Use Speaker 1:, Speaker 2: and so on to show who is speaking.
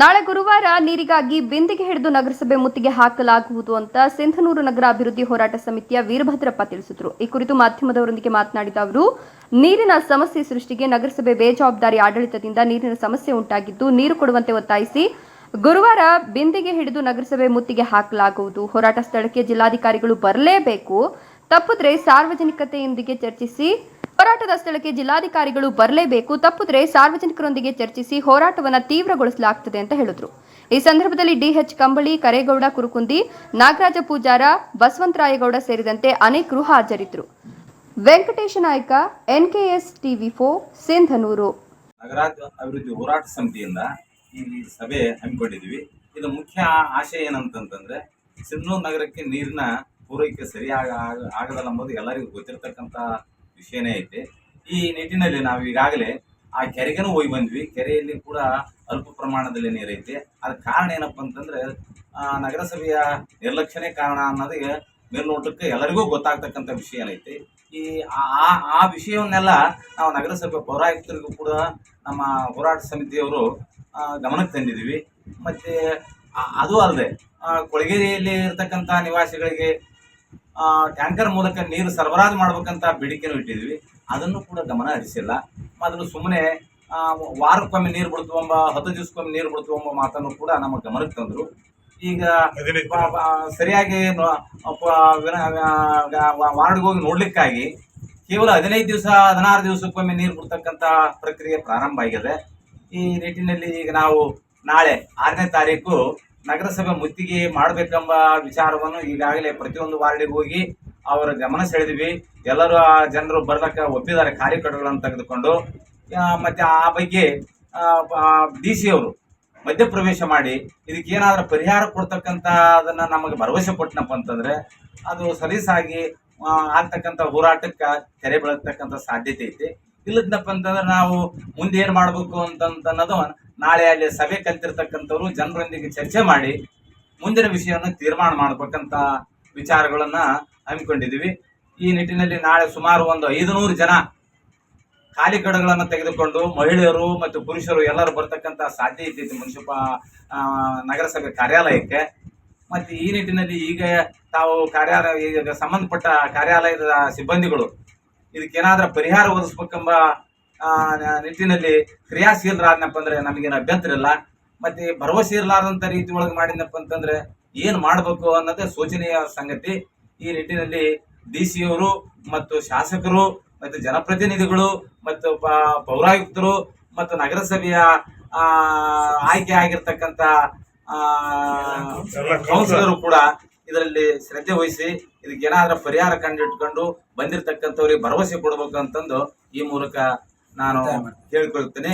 Speaker 1: ನಾಳೆ ಗುರುವಾರ ನೀರಿಗಾಗಿ ಬಿಂದಿಗೆ ಹಿಡಿದು ನಗರಸಭೆ ಮುತ್ತಿಗೆ ಹಾಕಲಾಗುವುದು ಅಂತ ಸಿಂಧನೂರು ನಗರ ಅಭಿವೃದ್ಧಿ ಹೋರಾಟ ಸಮಿತಿಯ ವೀರಭದ್ರಪ್ಪ ತಿಳಿಸಿದರು. ಈ ಕುರಿತು ಮಾಧ್ಯಮದವರೊಂದಿಗೆ ಮಾತನಾಡಿದ ಅವರು, ನೀರಿನ ಸಮಸ್ಯೆ ಸೃಷ್ಟಿಗೆ ನಗರಸಭೆ ಬೇಜವಾಬ್ದಾರಿ ಆಡಳಿತದಿಂದ ನೀರಿನ ಸಮಸ್ಯೆ ಉಂಟಾಗಿದ್ದು ನೀರು ಕೊಡುವಂತೆ ಒತ್ತಾಯಿಸಿ, ಗುರುವಾರ ಬಿಂದಿಗೆ ಹಿಡಿದು ನಗರಸಭೆ ಮುತ್ತಿಗೆ ಹಾಕಲಾಗುವುದು. ಹೋರಾಟ ಸ್ಥಳಕ್ಕೆ ಜಿಲ್ಲಾಧಿಕಾರಿಗಳು ಬರಲೇಬೇಕು. ತಪ್ಪಿದ್ರೆ ಸಾರ್ವಜನಿಕತೆಯೊಂದಿಗೆ ಚರ್ಚಿಸಿ ಹೋರಾಟದ ಸ್ಥಳಕ್ಕೆ ಜಿಲ್ಲಾಧಿಕಾರಿಗಳು ಬರಲೇಬೇಕು. ತಪ್ಪಿದ್ರೆ ಸಾರ್ವಜನಿಕರೊಂದಿಗೆ ಚರ್ಚಿಸಿ ಹೋರಾಟವನ್ನು ತೀವ್ರಗೊಳಿಸಲಾಗುತ್ತದೆ ಅಂತ ಹೇಳಿದ್ರು. ಈ ಸಂದರ್ಭದಲ್ಲಿ ಡಿಎಚ್ ಕಂಬಳಿ, ಕರೇಗೌಡ, ಕುರುಕುಂದಿ, ನಾಗರಾಜ ಪೂಜಾರ ಬಸವಂತರಾಯಗೌಡ ಸೇರಿದಂತೆ ಅನೇಕರು ಹಾಜರಿದ್ದರು Venkatesha Naik NKS TV four, Sindhanur.
Speaker 2: Nagaraj ಅಭಿವೃದ್ಧಿ ಹೋರಾಟ ಸಮಿತಿಯಿಂದ ಈ ಸಭೆ ಹಮ್ಮಿಕೊಂಡಿದ್ವಿ ಇದು ಮುಖ್ಯ ಆಶಯ ಏನಂತಂತಂದ್ರೆ ಸಿಂಧನೂರು ನಗರಕ್ಕೆ ನೀರಿನ ಪೂರೈಕೆ ಸರಿಯಾಗ ಆಗ- ಆಗದಲ್ಲ ಎಂಬುದು ಎಲ್ಲರಿಗೂ ಗೊತ್ತಿರತಕ್ಕಂಥ ವಿಷಯನೇ ಐತೆ. ಈ ನಿಟ್ಟಿನಲ್ಲಿ ನಾವು ಈಗಾಗಲೇ ಆ ಕೆರೆಗೇನು ಹೋಗಿ ಬಂದ್ವಿ. ಕೆರೆಯಲ್ಲಿ ಕೂಡ ಅಲ್ಪ ಪ್ರಮಾಣದಲ್ಲಿ ನೀರೈತೆ ಅದ ಕಾರಣ ಏನಪ್ಪ ಅಂತಂದ್ರೆ ನಗರಸಭೆಯ ನಿರ್ಲಕ್ಷ್ಯನೇ ಕಾರಣ ಅನ್ನೋದಕ್ಕೆ ಮೇಲ್ನೋಟಕ್ಕೆ ಎಲ್ಲರಿಗೂ ಗೊತ್ತಾಗ್ತಕ್ಕಂಥ ವಿಷಯ ಏನೈತಿ. ಈ, ಆ, ಆ- ವಿಷಯವನ್ನೆಲ್ಲ ನಾವು ನಗರಸಭೆ ಪೌರಾಯುಕ್ತರಿಗೂ ಕೂಡ ನಮ್ಮ ಹೋರಾಟ ಸಮಿತಿಯವರು ಗಮನಕ್ಕೆ ತಂದಿದ್ದೀವಿ. ಮತ್ತು ಅದು ಅಲ್ಲದೆ ಕೊಳಗೇರಿಯಲ್ಲಿ ಇರತಕ್ಕಂಥ ನಿವಾಸಿಗಳಿಗೆ ಟ್ಯಾಂಕರ್ ಮೂಲಕ ನೀರು ಸರಬರಾಜು ಮಾಡಬೇಕಂತ ಬೇಡಿಕೆನೂ ಇಟ್ಟಿದ್ವಿ ಅದನ್ನು ಕೂಡ ಗಮನ ಹರಿಸಿಲ್ಲ. ಮೊದಲು ಸುಮ್ಮನೆ ವಾರಕ್ಕೊಮ್ಮೆ ನೀರು ಬಿಡ್ತು ಎಂಬ ಹತ್ತು ದಿವಸಕ್ಕೊಮ್ಮೆ ನೀರು ಬಿಡ್ತು ಎಂಬ ಮಾತನ್ನು ಕೂಡ ನಮ್ಮ ಗಮನಕ್ಕೆ ತಂದರು. ಈಗ ಸರಿಯಾಗಿ ವಾರ್ಡ್ಗೆ ಹೋಗಿ ನೋಡ್ಲಿಕ್ಕಾಗಿ ಕೇವಲ ಹದಿನೈದು ದಿವಸ ಹದಿನಾರು ದಿವಸಕ್ಕೊಮ್ಮೆ ನೀರು ಬಿಡ್ತಕ್ಕಂಥ ಪ್ರಕ್ರಿಯೆ ಪ್ರಾರಂಭ ಆಗಿದೆ. ಈ ನಿಟ್ಟಿನಲ್ಲಿ ಈಗ ನಾವು ನಾಳೆ ಆರನೇ ತಾರೀಕು ನಗರಸಭೆ ಮುತ್ತಿಗೆ ಮಾಡಬೇಕೆಂಬ ವಿಚಾರವನ್ನು ಈಗಾಗಲೇ ಪ್ರತಿಯೊಂದು ವಾರ್ಡಿಗೆ ಹೋಗಿ ಅವರ ಗಮನ ಸೆಳೆದ್ವಿ. ಎಲ್ಲರೂ ಆ ಜನರು ಬರ್ಲಕ್ಕ ಒಪ್ಪಿದ್ದಾರೆ ಕಾರ್ಯಕರ್ತಗಳನ್ನು ತೆಗೆದುಕೊಂಡು. ಮತ್ತು ಆ ಬಗ್ಗೆ ಡಿ ಸಿ ಅವರು ಮಧ್ಯಪ್ರವೇಶ ಮಾಡಿ, ಇದಕ್ಕೆ ಏನಾದರೂ ಪರಿಹಾರ ಕೊಡ್ತಕ್ಕಂಥ ಅದನ್ನ ನಮಗೆ ಭರವಸೆ ಕೊಟ್ಟನಪ್ಪ ಅಂತಂದ್ರೆ, ಅದು ಸಲೀಸಾಗಿ ಆಗ್ತಕ್ಕಂಥ ಹೋರಾಟಕ್ಕೆ ತೆರೆ ಬೀಳತಕ್ಕಂಥ ಸಾಧ್ಯತೆ ಐತಿ. ಇಲ್ಲದಪ್ಪ ಅಂತಂದ್ರೆ ನಾವು ಮುಂದೆ ಏನು ಮಾಡಬೇಕು ಅಂತಂತ ಅನ್ನೋದು ನಾಳೆ ಅಲ್ಲಿ ಸಭೆ ಕಲ್ತಿರ್ತಕ್ಕಂಥವ್ರು ಜನರೊಂದಿಗೆ ಚರ್ಚೆ ಮಾಡಿ ಮುಂದಿನ ವಿಷಯವನ್ನು ತೀರ್ಮಾನ ಮಾಡಬೇಕಂತ ವಿಚಾರಗಳನ್ನು ಹಮ್ಮಿಕೊಂಡಿದ್ದೀವಿ. ಈ ನಿಟ್ಟಿನಲ್ಲಿ ನಾಳೆ ಸುಮಾರು ಒಂದು ಐದುನೂರು ಜನ ಖಾಲಿ ಕಡಗಳನ್ನು ತೆಗೆದುಕೊಂಡು ಮಹಿಳೆಯರು ಮತ್ತು ಪುರುಷರು ಎಲ್ಲರೂ ಬರ್ತಕ್ಕಂಥ ಸಾಧ್ಯ ಇದ್ದೈತಿ ಮುನ್ಸಿಪ ನಗರಸಭೆ ಕಾರ್ಯಾಲಯಕ್ಕೆ. ಮತ್ತು ಈ ನಿಟ್ಟಿನಲ್ಲಿ ಈಗ ತಾವು ಕಾರ್ಯಾಲಯ ಸಂಬಂಧಪಟ್ಟ ಕಾರ್ಯಾಲಯದ ಸಿಬ್ಬಂದಿಗಳು ಇದಕ್ಕೇನಾದ್ರೂ ಪರಿಹಾರ ಒದಗಿಸ್ಬೇಕೆಂಬ ನಿಟ್ಟಿನಲ್ಲಿ ಕ್ರಿಯಾಶೀಲರಾದ್ನಪ್ಪ ಅಂದ್ರೆ ನಮಗೇನು ಅಭ್ಯಂತರ ಇಲ್ಲ. ಮತ್ತೆ ಭರವಸೆ ಇರಲಾರ್ದಂಥ ರೀತಿ ಒಳಗೆ ಮಾಡಿದ್ನಪ್ಪ ಅಂತಂದ್ರೆ ಏನು ಮಾಡಬೇಕು ಅನ್ನೋದೇ ಶೋಚನೀಯ ಸಂಗತಿ. ಈ ನಿಟ್ಟಿನಲ್ಲಿ ಡಿ ಸಿ ಅವರು ಮತ್ತು ಶಾಸಕರು ಮತ್ತು ಜನಪ್ರತಿನಿಧಿಗಳು ಮತ್ತು ಪೌರಾಯುಕ್ತರು ಮತ್ತು ನಗರಸಭೆಯ ಆಯ್ಕೆ ಆಗಿರ್ತಕ್ಕಂಥ ಕೌನ್ಸಿಲರು ಕೂಡ ಇದರಲ್ಲಿ ಶ್ರದ್ಧೆ ವಹಿಸಿ ಇದಕ್ಕೆ ಏನಾದ್ರೂ ಪರಿಹಾರ ಕಂಡಿಟ್ಕೊಂಡು ಬಂದಿರತಕ್ಕಂಥವ್ರಿಗೆ ಭರವಸೆ ಕೊಡ್ಬೇಕು ಅಂತಂದು ಈ ಮೂಲಕ ನಾನು ಕೇಳಿಕೊಳ್ತೇನೆ.